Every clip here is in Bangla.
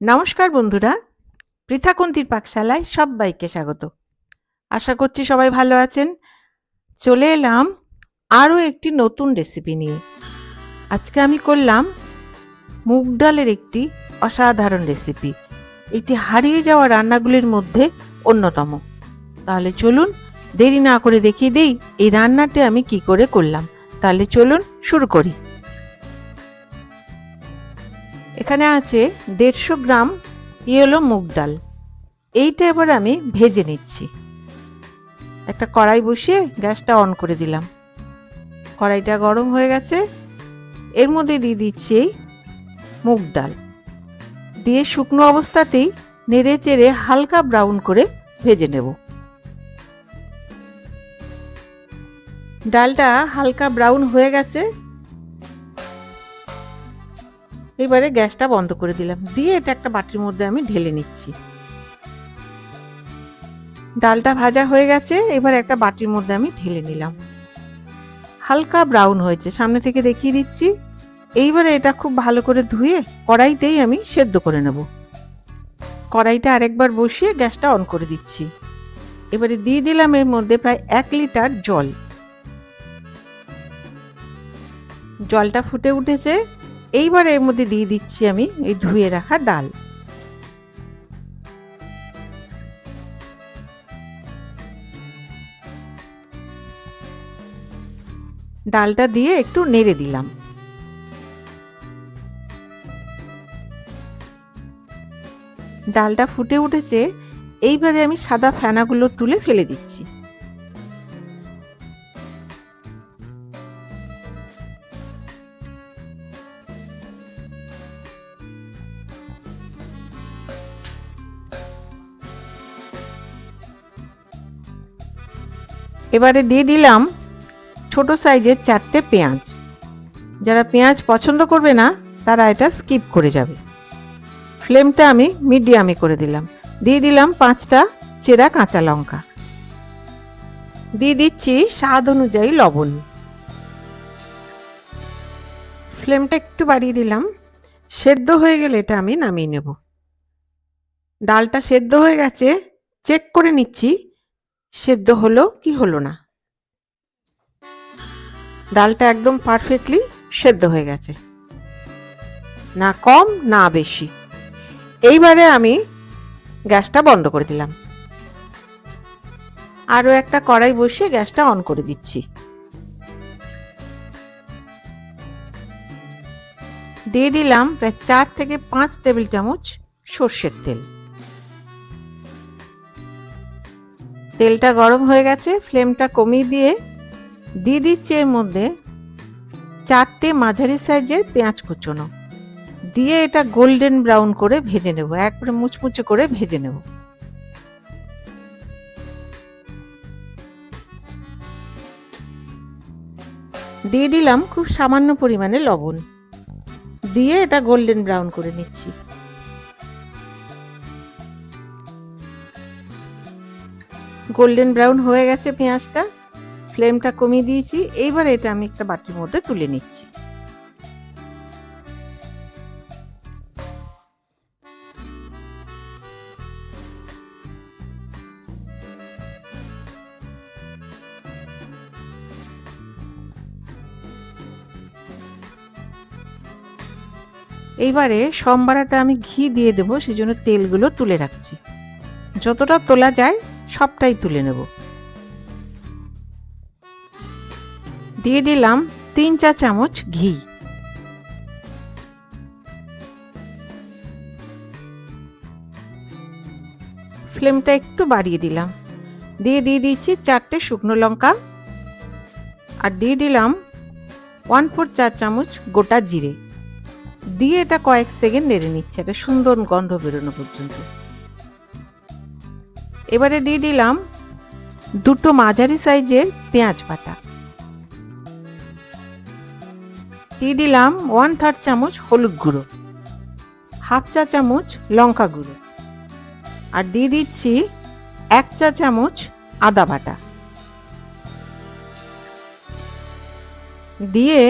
নমস্কার বন্ধুরা, পৃথাকুন্তির পাকশালায় সবাইকে স্বাগত। আশা করছি সবাই ভালো আছেন। চলে এলাম আরও একটি নতুন রেসিপি নিয়ে। আজকে আমি করলাম মুগ ডালের একটি অসাধারণ রেসিপি এটি হারিয়ে যাওয়া রান্নাগুলির মধ্যে অন্যতম। তাহলে চলুন দেরি না করে দেখিয়ে দেই এই রান্নাটি আমি কি করে করলাম। তাহলে চলুন শুরু করি। এখানে আছে দেড়শো গ্রাম ইয়েলো মুগ ডাল। এইটা এবার আমি ভেজে নিচ্ছি। একটা কড়াই বসিয়ে গ্যাসটা অন করে দিলাম। কড়াইটা গরম হয়ে গেছে। এর মধ্যে দিয়ে দিচ্ছি এই মুগ ডাল। দিয়ে শুকনো অবস্থাতেই নেড়ে চেড়ে হালকা ব্রাউন করে ভেজে নেব। ডালটা হালকা ব্রাউন হয়ে গেছে। এবারে গ্যাসটা বন্ধ করে দিলাম। দিয়ে এটা একটা বাটির মধ্যে আমি ঢেলে নিচ্ছি। ডালটা ভাজা হয়ে গেছে, এবার একটা বাটির মধ্যে আমি ঢেলে নিলাম। হালকা ব্রাউন হয়েছে, সামনে থেকে দেখিয়ে দিচ্ছি। এইবারে এটা খুব ভালো করে ধুয়ে কড়াইতেই আমি সেদ্ধ করে নেব। কড়াইটা আরেকবার বসিয়ে গ্যাসটা অন করে দিচ্ছি। এবারে দিয়ে দিলাম এর মধ্যে প্রায় এক লিটার জল। জলটা ফুটে উঠেছে এইবার এর মধ্যে দিয়ে দিচ্ছি আমি এই ধুয়ে রাখা ডাল। ডালটা দিয়ে একটু নেড়ে দিলাম। ডালটা ফুটে উঠেছে, এইবারে আমি সাদা ফেনাগুলো তুলে ফেলে দিচ্ছি। এবারে দিয়ে দিলাম ছোট সাইজের চারটে পেঁয়াজ। যারা পেঁয়াজ পছন্দ করবে না, তারা এটা স্কিপ করে যাবে। ফ্লেমটা আমি মিডিয়ামে করে দিলাম। দিয়ে দিলাম পাঁচটা চেরা কাঁচা লঙ্কা। দিয়ে দিচ্ছি স্বাদ অনুযায়ী লবণ। ফ্লেমটা একটু বাড়িয়ে দিলাম। সেদ্ধ হয়ে গেলে এটা আমি নামিয়ে নেব। ডালটা সেদ্ধ হয়ে গেছে, চেক করে নিচ্ছি। সেদ্ধ হলো কি হলো না? ডালটা একদম পারফেক্টলি সেদ্ধ হয়ে গেছে। না কম, না বেশি। এইবারে আমি গ্যাসটা বন্ধ করে দিলাম। আরও একটা কড়াই বসিয়ে গ্যাসটা অন করে দিচ্ছি। দিয়ে দিলাম প্রায় চার থেকে পাঁচ টেবিল চামচ সর্ষের তেল। তেলটা গরম হয়ে গেছে, ফ্লেমটা কমিয়ে দিয়ে দিয়ে দিচ্ছি এর মধ্যে চারটে মাঝারি সাইজের পেঁয়াজ কুচোনো। দিয়ে এটা গোল্ডেন ব্রাউন করে ভেজে নেব, একবারে মুচমুচে করে ভেজে নেব। দিয়ে দিলাম খুব সামান্য পরিমাণে লবণ। দিয়ে এটা গোল্ডেন ব্রাউন করে নিচ্ছি। গোল্ডেন ব্রাউন হয়ে গেছে পেঁয়াজটা। ফ্লেমটা কমিয়ে দিয়েছি। এইবার এটা আমি একটা বাটির মধ্যে তুলে নিচ্ছি। এইবারে সম্বারাটা আমি ঘি দিয়ে দেবো, সেজন্য তেলগুলো তুলে রাখছি। যতটা তোলা যায় সবটাই তুলে নেব। দিয়ে দিলাম তিন চা চামচ ঘি। ফ্লেমটা একটু বাড়িয়ে দিলাম। দিয়ে দিয়ে দিচ্ছি চারটে শুকনো লঙ্কা। আর দিয়ে দিলাম ওয়ান ফোর চার চামচ গোটা জিরে। দিয়ে এটা কয়েক সেকেন্ড নেড়ে নিচ্ছে এটা সুন্দর গন্ধ বেরোনো পর্যন্ত। এবারে দিয়ে দিলাম দুটো মাঝারি সাইজের পেঁয়াজ বাটা। দিয়ে দিলাম ওয়ান থার্ড চামচ হলুদ গুঁড়ো হাফ চা চামচ লঙ্কা গুঁড়ো আর দিয়ে দিচ্ছি এক চা চামচ আদা বাটা। দিয়ে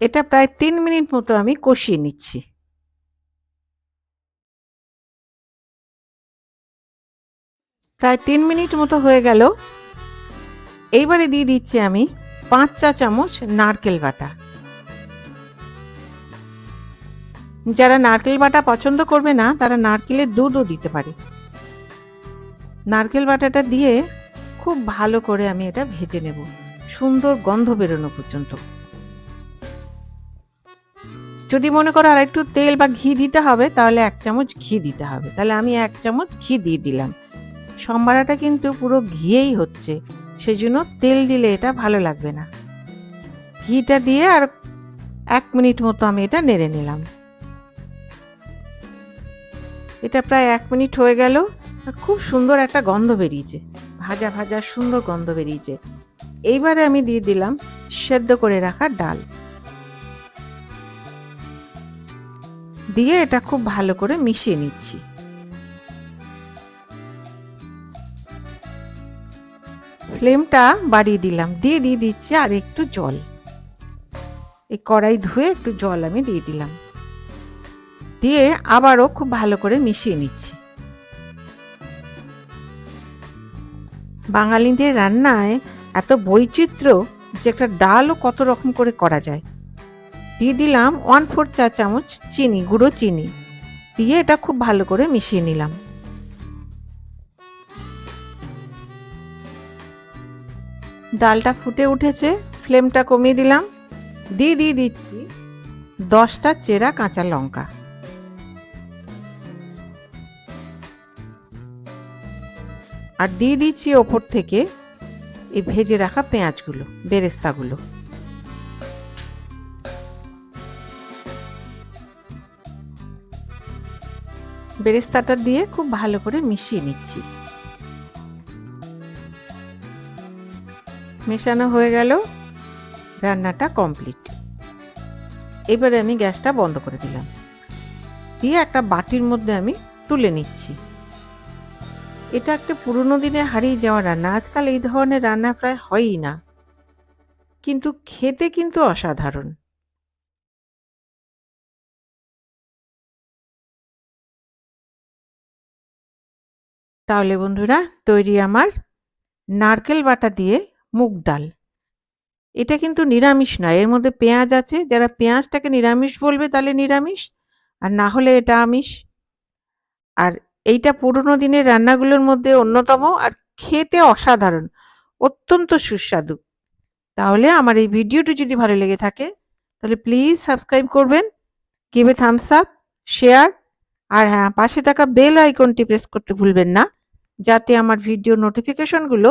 এটা প্রায় তিন মিনিট মতো আমি কষিয়ে নিচ্ছি। প্রায় তিন মিনিট মতো হয়ে গেল। এইবারে দিয়ে দিচ্ছি আমি পাঁচ চা চামচ নারকেল বাটা। যারা নারকেল বাটা পছন্দ করবে না, তারা নারকেলের দুধও দিতে পারে। নারকেল বাটাটা দিয়ে খুব ভালো করে আমি এটা ভেজে নেব। সুন্দর গন্ধ বেরোনো পর্যন্ত। যদি মনে করো আর একটু তেল বা ঘি দিতে হবে, তাহলে এক চামচ ঘি দিতে হবে। তাহলে আমি এক চামচ ঘি দিয়ে দিলাম। সম্বারাটা কিন্তু পুরো ঘিয়েই হচ্ছে। সেই জন্য তেল দিলে এটা ভালো লাগবে না। ঘিটা দিয়ে আর এক মিনিট মতো আমি এটা নেড়ে নিলাম। এটা প্রায় এক মিনিট হয়ে গেল। খুব সুন্দর একটা গন্ধ বেরিয়েছে। ভাজা ভাজা, সুন্দর গন্ধ বেরিয়েছে। এইবারে আমি দিয়ে দিলাম সেদ্ধ করে রাখা ডাল। দিয়ে এটা খুব ভালো করে মিশিয়ে নিচ্ছি। ফ্লেমটা বাড়িয়ে দিলাম। দিয়ে দিয়ে দিচ্ছি আর একটু জল। এই কড়াই ধুয়ে একটু জল আমি দিয়ে দিলাম। দিয়ে আবারও খুব ভালো করে মিশিয়ে নিচ্ছি। বাঙালিদের রান্নায় এত বৈচিত্র্য যে একটা ডালও কত রকম করে করা যায়। দিয়ে দিলাম ওয়ান ফোর চা চামচ চিনি, গুঁড়ো চিনি। দিয়ে এটা খুব ভালো করে মিশিয়ে নিলাম। ডালটা ফুটে উঠেছে, ফ্লেমটা কমিয়ে দিলাম। দিয়ে দিয়ে দিচ্ছি দশটা চেরা কাঁচা লঙ্কা। আর দিয়ে দিচ্ছি ওপর থেকে এই ভেজে রাখা পেঁয়াজগুলো, বেরেস্তাগুলো। বেরেস্তাটা দিয়ে খুব ভালো করে মিশিয়ে নিচ্ছি। মেশানো হয়ে গেল। রান্নাটা কমপ্লিট। এবারে আমি গ্যাসটা বন্ধ করে দিলাম। দিয়ে একটা বাটির মধ্যে আমি তুলে নিচ্ছি। এটা একটা পুরনো দিনে হারিয়ে যাওয়া রান্না। আজকাল এই ধরনের রান্না প্রায় হয়ই না। কিন্তু খেতে কিন্তু অসাধারণ। তাহলে বন্ধুরা, তৈরি আমার নারকেল বাটা দিয়ে মুগ ডাল। এটা কিন্তু নিরামিষ নয়, এর মধ্যে পেঁয়াজ আছে। যারা পেঁয়াজটাকে নিরামিষ বলবে তাহলে নিরামিষ, আর না হলে এটা আমিষ। আর এইটা পুরনো দিনের রান্নাগুলোর মধ্যে অন্যতম, আর খেতে অসাধারণ, অত্যন্ত সুস্বাদু। তাহলে আমার এই ভিডিওটি যদি ভালো লেগে থাকে, তাহলে প্লিজ সাবস্ক্রাইব করবেন give a thumbs up share আর হ্যাঁ পাশে থাকা বেল আইকনটি প্রেস করতে ভুলবেন না, যাতে আমার ভিডিও নোটিফিকেশনগুলো